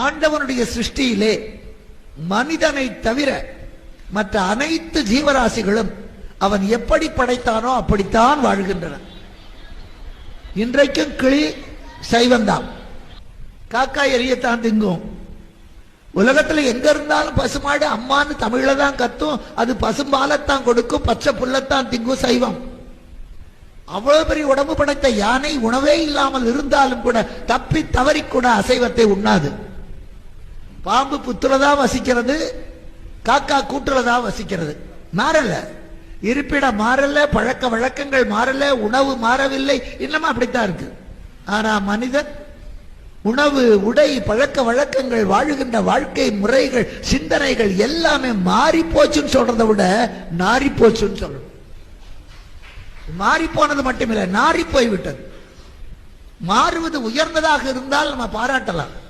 ஆண்டவனுடைய சிருஷ்டியிலே மனிதனை தவிர மற்ற அனைத்து ஜீவராசிகளும் அவன் எப்படி படைத்தானோ அப்படித்தான் வாழ்கின்றன இன்றைக்கும் கிளி சைவந்தான் காக்கா எரியத்தான் திங்கும். உலகத்துல எங்க இருந்தாலும் பசுமாடு அம்மான்னு தமிழ்ல தான் கத்தும் அது பசும்பாலத்தான் கொடுக்கும் பச்சை புல்லத்தான் திங்கும் சைவம். அவ்வளவு பெரிய உடம்பு படைத்த யானை உணவே இல்லாமல் இருந்தாலும் கூட தப்பி தவறி கூட அசைவத்தை உண்ணாது. பாம்பு புத்துலதான் வசிக்கிறது காக்கா கூட்டுலதான் வசிக்கிறது. மாறல. இருப்பிடம் மாறல பழக்க வழக்கங்கள் மாறல உணவு மாறவில்லை. இன்னமும் அப்படித்தான் இருக்கு. ஆனா மனிதன் உணவு உடை பழக்க வழக்கங்கள் வாழுகின்ற வாழ்க்கை முறைகள் சிந்தனைகள் எல்லாமே மாறி போச்சுன்னு சொல்றதை விட நாரி போச்சுன்னு சொல்லணும். மாறி போனது மட்டுமில்லை நாரி போய்விட்டது மாறுவது உயர்ந்ததாக இருந்தால் நம்ம பாராட்டலாம்.